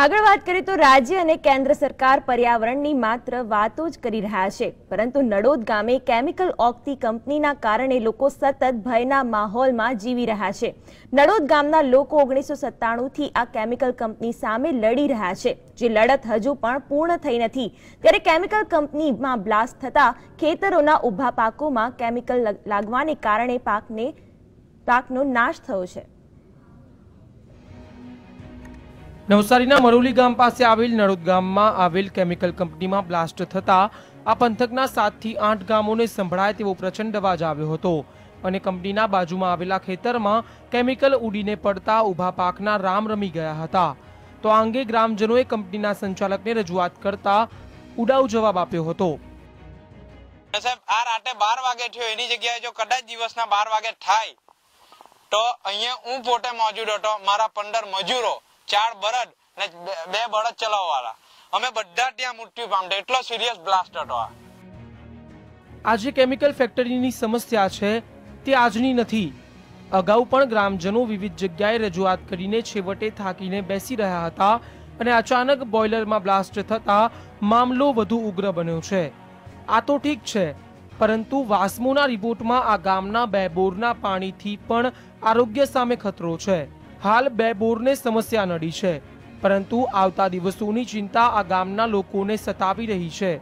આગળ વાત કરીએ તો રાજ્ય અને કેન્દ્ર સરકાર પર્યાવરણની માત્ર વાતો જ કરી રહ્યા છે. પરંતુ નડોદ ગામે કેમિકલ ઓગતી કંપનીના કારણે લોકો સતત ભયના માહોલમાં જીવી રહ્યા છે. નડોદ ગામના લોકો ઓગણીસો સત્તાણુંથી આ કેમિકલ કંપની સામે લડી રહ્યા છે. જે લડત હજુ પણ પૂર્ણ થઈ નથી. ત્યારે કેમિકલ કંપનીમાં બ્લાસ્ટ થતા ખેતરોના ઊભા પાકોમાં કેમિકલ લાગવાને કારણે પાકને પાકનો નાશ થયો છે. નવસારીના મરોલી ગામ પાસે આવેલ નરોદ ગામમાં આવેલ કેમિકલ કંપનીમાં બ્લાસ્ટ થતા આ પંથકના સાતથી આઠ ગામોને સંભળાય તેવો પ્રચંડ અવાજ આવ્યો હતો. અને કંપનીના બાજુમાં આવેલા ખેતરમાં કેમિકલ ઉડીને પડતા ઊભા પાકના રામ રમી ગયા હતા. તો આ અંગે ગ્રામજનોએ કંપનીના સંચાલકને રજૂઆત કરતા ઉડાઉ જવાબ આપ્યો હતો. સાહેબ, આ રાતે બાર વાગે થયો. એની જગ્યાએ જો કદાચ દિવસના બાર વાગે થાય, તો અહીંયા હું પોતે મોજૂદ હતો. મારા પંદર મજૂરો ચાર બળદ ને બે- બળદ ચલાવવાળા અમે બધા ત્યાં મૃત્યુ પામતા. એટલો સિરિયસ બ્લાસ્ટ હતો આજે કેમિકલ ફેક્ટરીની સમસ્યા છે, તે આજની નથી. અગાઉ પણ ગ્રામજનો વિવિધ જગ્યાએ રજૂઆત કરીને છેવટે થાકીને બેસી રહ્યા હતા અને અચાનક બોઇલરમાં બ્લાસ્ટ થતા મામલો વધુ ઉગ્ર બન્યો છે. આ તો ઠીક છે, પરંતુ વાસ્મોના રિપોર્ટમાં આ ગામના બે બોરના પાણીથી પણ આરોગ્ય સામે ખતરો છે. હાલ બે બોરને સમસ્યા નડી છે. પરંતુ આવતા દિવસોની ચિંતા આ ગામના લોકોને સતાવી રહી છે.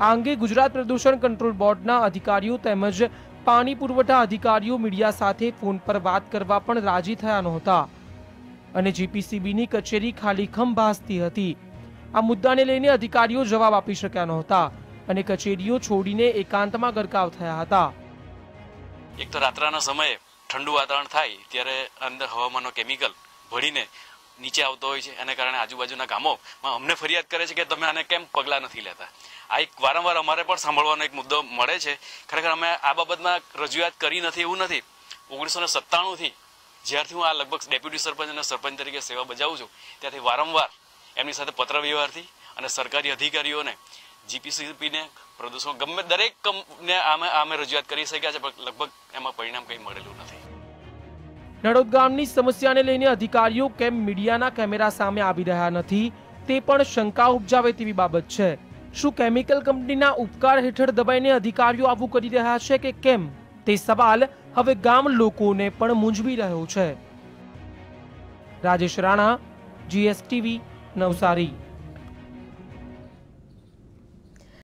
આ અંગે ગુજરાત પ્રદૂષણ કંટ્રોલ બોર્ડના અધિકારીઓ તેમજ પાણી પુરવઠા અધિકારીઓ મીડિયા સાથે ફોન પર વાત કરવા પણ રાજી થયા નહોતા. અને જીપીસીબીની કચેરી ખાલી ખમ ભાસતી હતી. આ મુદ્દાને લઈને અધિકારીઓ જવાબ આપી શક્યા નહોતા અને કચેરીઓ છોડીને એકાંતમાં ગરકાવ થયા હતા. એક તો રાત્રાના સમયે ઠંડુ વાતાવરણ થાય ત્યારે અંદર હવામાનનો કેમિકલ ભળીને નીચે આવતો હોય છે. એને કારણે આજુબાજુના ગામોમાં અમને ફરિયાદ કરે છે કે તમે આને કેમ પગલાં નથી લેતા. આ એક વારંવાર અમારે પણ સાંભળવાનો એક મુદ્દો મળે છે. ખરેખર અમે આ બાબતમાં રજૂઆત કરી નથી, એવું નથી. ઓગણીસો ને સત્તાણુંથી જ્યારથી હું આ લગભગ ડેપ્યુટી સરપંચ અને સરપંચ તરીકે સેવા બજાવું છું, ત્યાંથી વારંવાર એમની સાથે પત્ર વ્યવહારથી અને સરકારી અધિકારીઓને જીપીસીપીને પ્રદૂષણ ગમે દરેક કંપને આમે આમે રજૂઆત કરી શક્યા છે, પણ લગભગ એમાં પરિણામ કંઈ મળેલું નથી. નડોદ ગામની સમસ્યાને લઈને અધિકારીઓ કેમ મીડિયાના કેમેરા સામે આવી રહ્યા નથી, તે પણ શંકા ઉપજાવે તેવી બાબત છે. શું કેમિકલ કંપનીના ઉપકાર હેઠળ દબાઈને અધિકારીઓ આવું કરી રહ્યા છે કે કેમ? તે સવાલ હવે ગામ લોકોને પણ મૂંઝવી રહ્યો છે. રાજેશ રાણા, જીએસટીવી, નવસારી.